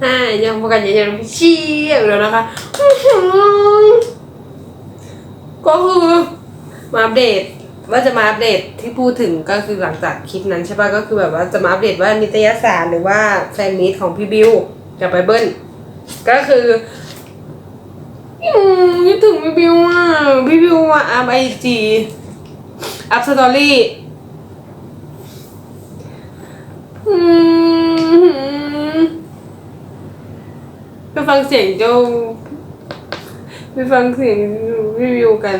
ใช่ยังพบกันย่างยังพี่เชี่ยอยู่แล้วนะคะก็คือมาอัปเดตว่าจะมาอัปเดตที่พูดถึงก็คือหลังจากคลิปนั้นใช่ปะก็คือแบบว่าจะมาอัปเดตว่านิตยสารหรือว่าแฟนมีตของพี่บิวกับไปเบิ้ลก็คืออืมคิดถึงพี่บิวอะพี่บิวอะอัพไอจีอัพสตอรี่อืม ไปฟังเสียงเจ้า ไปฟังเสียงพี่บิวกัน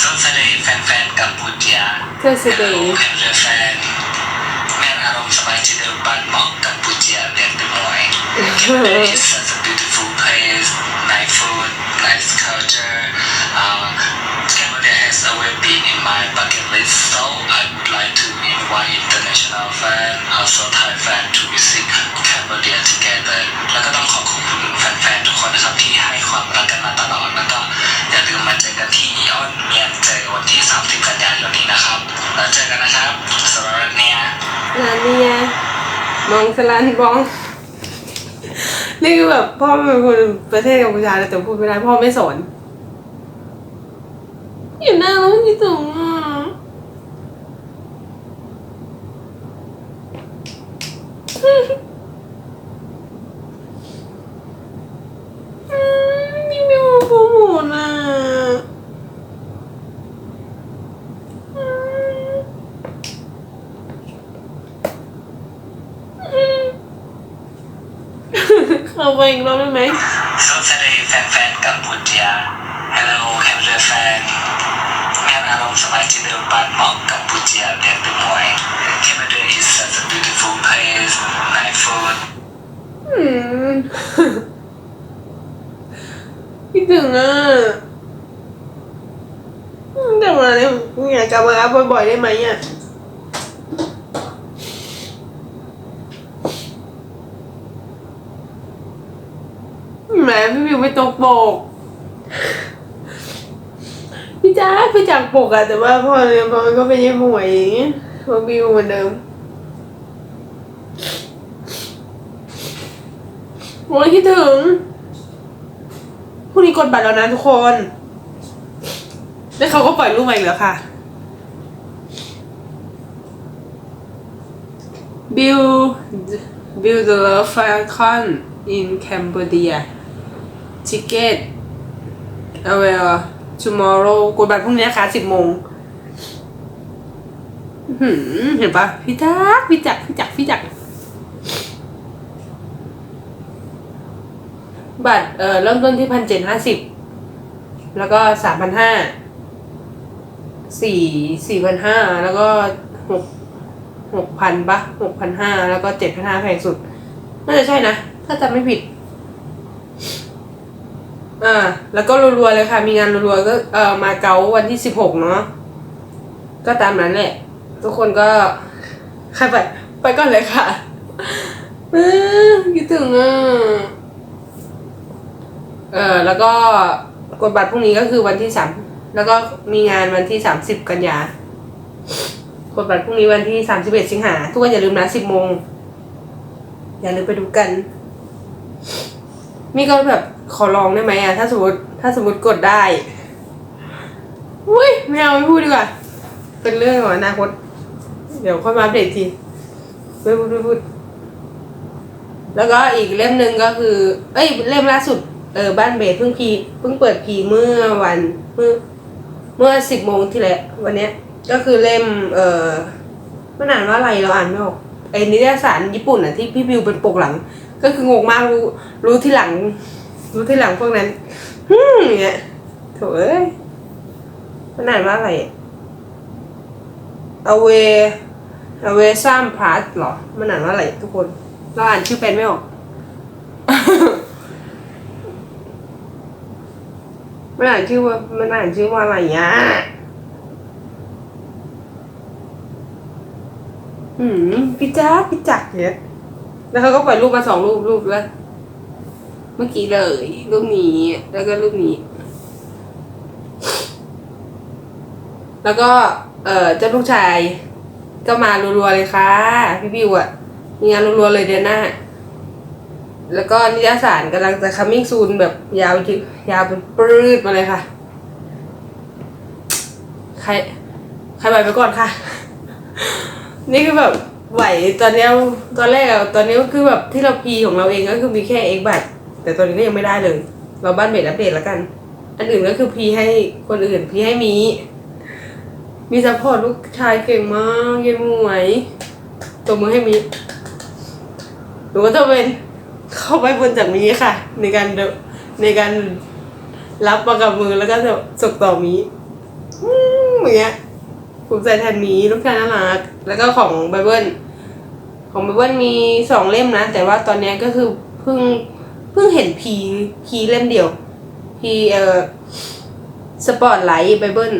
สวัสดีแฟนๆกัมพูชาเธอสเดย์แฟนเรือแฟนแม่อารมณ์สบายจิตเดิมบ้านหมอกกัมพูชาเรียนเป็นหน่วย Cambodia is such a beautiful place nice food nice culture uh, bucket list so I would like to invite international fan also Thai fan to visit Cambodia together แล้วก็ต้องขอขอบคุณแฟนๆทุกคนนะครับที่ให้ความรักกันมาตลอดแล้วก็อย่าลืมมาเจอกันที่อีออนเมียนเจอวันที่ 30 กันยายนนี้นะครับ แล้วเจอกันนะครับสำหรับเนี่ยลาเนียมองสลันบองนี่คือแบบพ่อเป็นคนประเทศกัมพูชาแต่พูดไม่ได้พ่อไม่สอนอยู่หน้าแล้วมันคิดถึงอะอืมนี่ไม่มาโปรโมทอะอืม เข้าไปอีกรอบได้ไหมสวัสดีแฟนๆกัมพูชา Hello แคมเรือแฟนแม่อารมณ์สบายจิตเดิมบ้านหมอกกัมพูชาเรียนเป็นหน่วย Cambodia is such a beautiful place nice food อืมคิดถึงอะแต่มาเนี่ยอยากกลับมาอัพบ่อยๆได้ไหมอะ แหมพี่วิวไม่ตกปก พี่จ้าไปจากปกอะแต่ว่าพอเนี่ยพอมันก็เป็นยังหมวยอย่างเงี้ยพอวิวเหมือนเดิมโอ้ยคิดถึงพรุ่งนี้กดบัตรแล้วนะทุกคน แล้วเขาก็ปล่อยรูปมาอีกแล้วค่ะ Build Build the Love Falcon in Cambodia Ticket Avail tomorrow กดบัตรพรุ่งนี้นะคะสิบโมงเห็นปะพี่จักพี่จักพี่จักพี่จักบัตรเอ่อเริ่มต้นที่พันเจ็ดห้าสิบแล้วก็สามพันห้าสี่สี่พันห้าแล้วก็หกหกพันปะหกพันห้าแล้วก็เจ็ดพันห้าแพงสุด น่าจะใช่นะ ถ้าจำไม่ผิด อ่าแล้วก็รัวๆเลยค่ะ มีงานรัวๆก็เออมาเก๊าวันที่สิบหกเนาะก็ตามนั้นแหละ ทุกคนก็ใครไป ไปก่อนเลยค่ะเออคิดถึงอะเออแล้วก็กดบัตรพรุ่งนี้ก็คือวันที่สามแล้วก็มีงานวันที่สามสิบกันยากดบัตรพรุ่งนี้วันที่สามสิบเอ็ดสิงหาทุกคนอย่าลืมนะสิบโมงอย่าลืมไปดูกัน มีก็แบบขอลองได้ไหมอะถ้าสมมติถ้าสมมติกดได้อุ้ยไม่เอาไม่พูดดีกว่า เป็นเรื่องของอนาคต เดี๋ยวค่อยมาอัปเดตทีไม่พูดไม่พูด แล้วก็อีกเล่มหนึ่งก็คือ เอ้ยเล่มล่าสุดเออบ้านเบสเพิ่งพีเพิ่งเปิดพีเมื่อวันเมื่อเมื่อสิบโมงที่แล้ววันเนี้ย ก็คือเล่ม เออมันอ่านว่าอะไรเราอ่านไม่ออกไอ้นิตยสารญี่ปุ่นอะที่พี่บิวเป็นปกหลัง ก็คืองงมากรู้ รู้ที่หลัง รู้ที่หลังพวกนั้นฮึมอย่างเงี้ยโถเอ้ยมันอ่านว่าอะไรเอาเวเอาเวซัมพาร์ทหรอ มันอ่านว่าอะไรทุกคน เราอ่านชื่อเป็นไม่ออกมันอ่านชื่อว่ามันอ่านชื่อว่าอะไรอะอืมพี่จ้าพี่จักเนี่ย แล้วเขาก็ปล่อยรูปมาสองรูปรูปแล้วเมื่อกี้เลย รูปนี้แล้วก็รูปนี้ แล้วก็ เออเจ้าลูกชาย ก็มารัวๆเลยค่ะ พี่บิวอะมีงานรัวๆเลยเดือนหน้า แล้วก็นิตยสารกำลังจะ coming soon แบบยาวยิยาวเป็นปรืดมาเลยค่ะ ใคร ใครไหวไปก่อนค่ะ นี่คือแบบ ไหวตอนเนี้ยตอนแรกอะตอนนี้ก็คือแบบที่เราพีของเราเองก็คือมีแค่เอ็กบัตแต่ตอนนี้ก็ยังไม่ได้เลย เราบ้านเบดอัปเดตแล้วกัน อันอื่นก็คือพีให้คนอื่นพีให้มี มีซัพพอร์ตลูกชายเก่งมากเย็นหมวยตัวมือให้มีหนูก็จะเป็นเข้าไปบนจากมีค่ะ ในการในการรับมากับมือแล้วก็จะส่งต่อมีอย่างเงี้ย ภูมิใจแทนมีลูกชายน่ารักแล้วก็ของไบเบิลของไบเบิลมีสองเล่มนะ แต่ว่าตอนนี้ก็คือเพิ่งเพิ่งเห็นพีพีเล่มเดียวพีเอ่อสปอร์ตไลท์ไบเบิล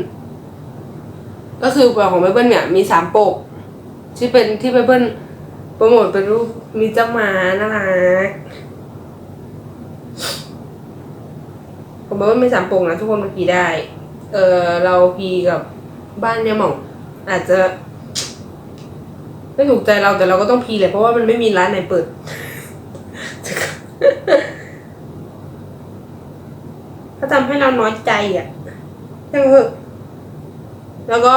ก็คือของไบเบิลเนี่ยมีสามปก ที่เป็นที่ไบเบิลโปรโมทเป็นรูปมีเจ้าหมาน่ารักของไบเบิลมีสามปกนะทุกคนมาพีได้ เออเราพีกับ บ้านเนี่ยหม่องอาจจะไม่ถูกใจเราแต่เราก็ต้องพีเลยเพราะว่ามันไม่มีร้านไหนเปิด ถ้าทำให้เราน้อยใจอะยังเหอะแล้วก็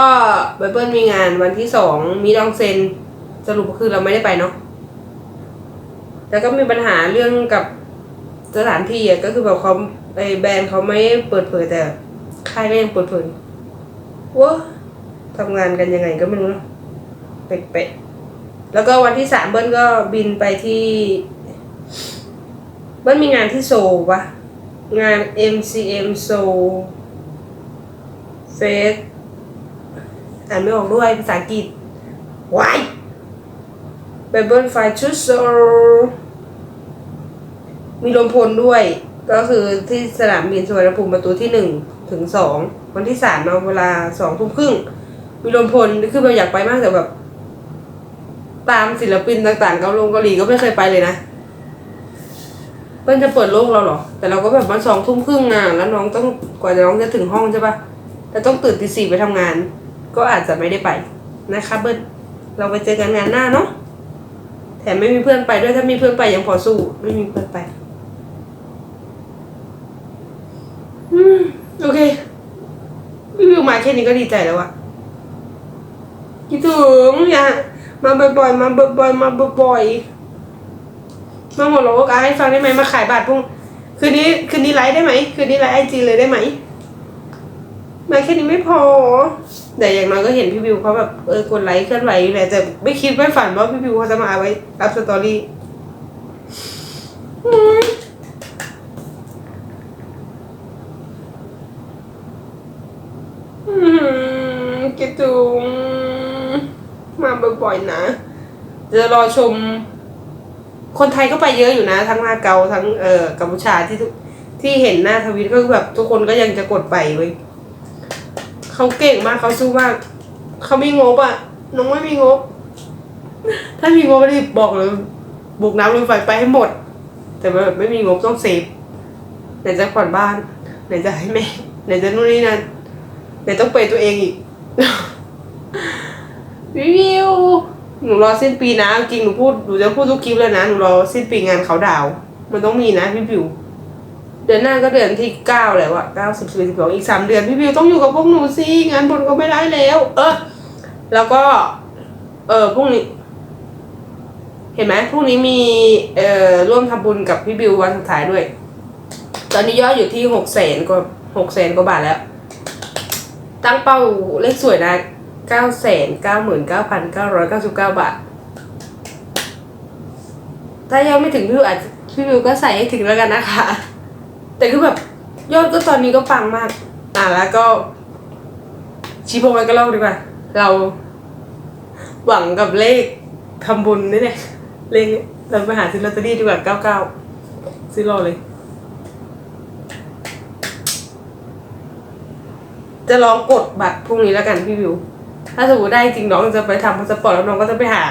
ไบเบิลมีงานวันที่สองมีดองเซนสรุปก็คือเราไม่ได้ไปเนาะแล้วก็มีปัญหาเรื่องกับสถานที่อะก็คือแบบเขาไอแบรนด์เขาไม่เปิดเผยแต่ค่ายก็ยังเปิดเผย ว้าทำงานกันยังไงก็ไม่รู้เนะเป๊ะๆแล้วก็วันที่สามเบิ้ลก็บินไปที่ เบิ้ลมีงานที่โซลปะงาน MCM โซลเฟสอ่านไม่ออกด้วยภาษาอังกฤษวาย Bible f i t u s o มีลมพลด้วย ก็คือที่สนามบินสุวรรณภูมิประตูที่หนึ่ง ถึงสองวันที่สามเนาะเวลาสองทุ่มครึ่งมีลมพลคือเราอยากไปมากแต่แบบ ตามศิลปินต่างๆเกาหลงเกาหลีก็ไม่เคยไปเลยนะเพื่อนจะเปิดโลกเราเหรอ แต่เราก็แบบมาสองทุ่มครึ่งอะแล้วน้องต้องกว่าจะน้องจะถึงห้องใช่ปะแต่ต้องตื่นตีสี่ไปทำงาน ก็อาจจะไม่ได้ไปนะคะเบิ้ลเราไปเจอกันงานหน้าเนาะแถมไม่มีเพื่อนไปด้วยถ้ามีเพื่อนไปยังพอสู้ ไม่มีเพื่อนไป อืม โอเครีวิวมาแค่นี้ก็ดีใจแล้วอะคิดถึงอย่ามาบ่อยๆมาบ่อยๆมาบ่อยๆมาหมดโลกอะให้ฟังได้ไหมมาขายบัตรพรุ่งคืนนี้คืนนี้ไลฟ์ได้ไหมคืนนี้ไลฟ์ไอจีเลยได้ไหมมาแค่นี้ไม่พอ แต่อย่างน้อยก็เห็นพี่บิวเขาแบบเออกดไลค์เคลื่อนไหวอยู่แหละแต่ไม่คิดไม่ฝันว่าพี่บิวเขาจะมาเอาไว้อัพสตอรี่อืมอืม คิดถึงมาบ่อยๆนะ จะรอชม คนไทยก็ไปเยอะอยู่นะ ทั้งมาเกาทั้งเอ่อกัมพูชาที่ที่เห็นหน้าทวิตก็คือแบบทุกคนก็ยังจะกดไปเว้ยเขาเก่งมากเขาสู้มากเขาไมีงบอะน้องไม่มีงบ ถ้ามีงบรีบบอกเลยบุกน้ำลงไฟไปให้หมด แต่แบบไม่มีงบต้องเซฟไหนจะผ่อนบ้านไหนจะให้แม่ไหนจะนู่นนี่นั่นไหนต้องเปตัวเองอีก วิวิว หนูรอสิ้นปีนะ จริงหนูพูดหนูจะพูดทุกคลิปเลยนะ หนูรอสิ้นปีงานเขาดาว มันต้องมีนะพี่วิว เดือนหน้าก็เดือนที่เก้าแล้วอะเก้าสิบสิบสิบสองอีกสามเดือนพี่วิวต้องอยู่กับพวกหนูสิงานบนก็ไม่ได้แล้ว เออ แล้วก็ เออพรุ่งนี้ เห็นไหมพรุ่งนี้มี เอ่อร่วมทำบุญกับพี่บิววันสุดท้ายด้วย ตอนนี้ยอดอยู่ที่หกแสนกว่าหกแสนกว่าบาทแล้ว ตั้งเป้าเลขสวยนะเก้าแสนเก้าหมื่นเก้าพันเก้าร้อยเก้าสิบเก้าบาท ถ้ายังไม่ถึงพี่วิวอาจจะพี่วิวก็ใส่ให้ถึงแล้วกันนะคะ แต่คือแบบยอดก็ตอนนี้ก็ปังมาก อะแล้วก็ชี้พงไว้ก็เล่าดีกว่า เราหวังกับเลขทำบุญนี่แหละเลขเราไปหาซื้อลอตเตอรี่ดีกว่าเก้าเก้าซื้อรอเลย จะลองกดบัตรพรุ่งนี้แล้วกันพี่วิว ถ้าสมมติได้จริงน้องจะไปทำพาสปอร์ตแล้วน้องก็จะไปหา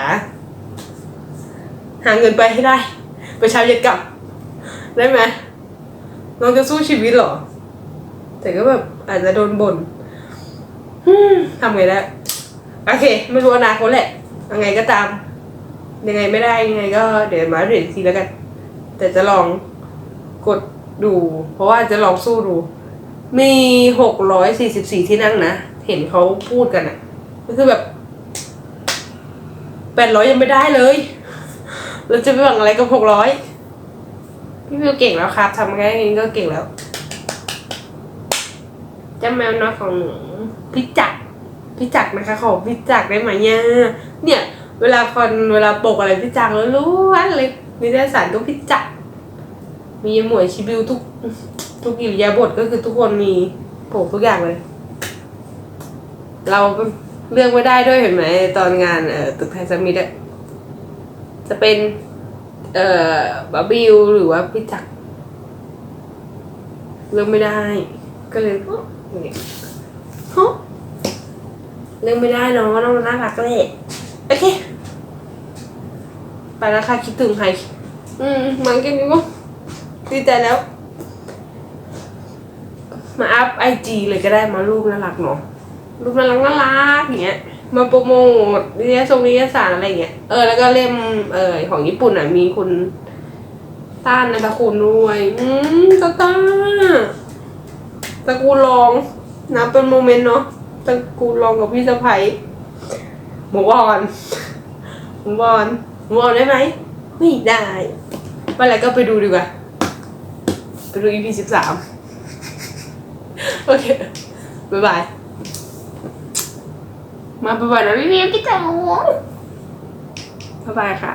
หาเงินไปให้ได้ ไปเช้าเย็นกลับ ได้ไหมน้องจะสู้ชีวิตหรอ แต่ก็แบบอาจจะโดนบ่นฮึ่มทำไงได้โอเค ไม่รู้อนาคตแหละยังไงก็ตาม ยังไงไม่ได้ยังไงก็เดี๋ยวมาเดตอีกทีแล้วกัน แต่จะลองกดดู เพราะว่าจะลองสู้ดู มีหกร้อยสี่สิบสี่ที่นั่งนะ เห็นเขาพูดกันอะก็คือแบบแปดร้อยยังไม่ได้เลย เราจะไปหวังอะไรกับหกร้อยพี่วิวเก่งแล้วครับทำแค่นี้ก็เก่งแล้วเจ้าแมวน้อยของหนูพี่จักรพี่จักรนะคะขอพี่จักรได้ไหมเนี่ยเนี่ย เวลาคนเวลาปกอะไรพี่จักรแล้วรู้วันเลยนิตยสารก็พี่จักรมีหมวยชิบิวทุก ทุกอิริยาบถก็คือทุกคนมีปกทุกอย่างเลย เราเลือกไม่ได้ด้วยเห็นไหมตอนงานเอ่อตึกไทยสมิธอะจะเป็น เอ่อบาบิวหรือว่าพี่จักเลือกไม่ได้ ก็เลยโอ๊ะอย่างเงี้ยฮะเลือกไม่ได้เนาะน้องน่ารักเลยโอเคไปแล้วค่ะคิดถึงใครอืมมันกันอยู่ดีใจแล้ว มาอัพไอจีเลยก็ได้มารูปน่ารักเนาะรูปน่ารักน่ารักอย่างเงี้ยมาโปรโมทนิยสงนิยสารอะไรเงี้ยเออแล้วก็เล่มเออของญี่ปุ่นอะมีคุณต้านนันทคุณด้วยอืมตาตาตะกูลองนับเป็นโมเมนต์เนาะตะกูลองกับพี่สะพ้ยหมูบอลหมูบอลหมูบอลได้ไหมไม่ได้เมื่อไรก็ไปดูดีกว่าไปดู EP สิบสาม โอเคบ๊ายบาย มาบ๊ายบายนะพี่เมียพี่จ๋าบ๊ายบายค่ะ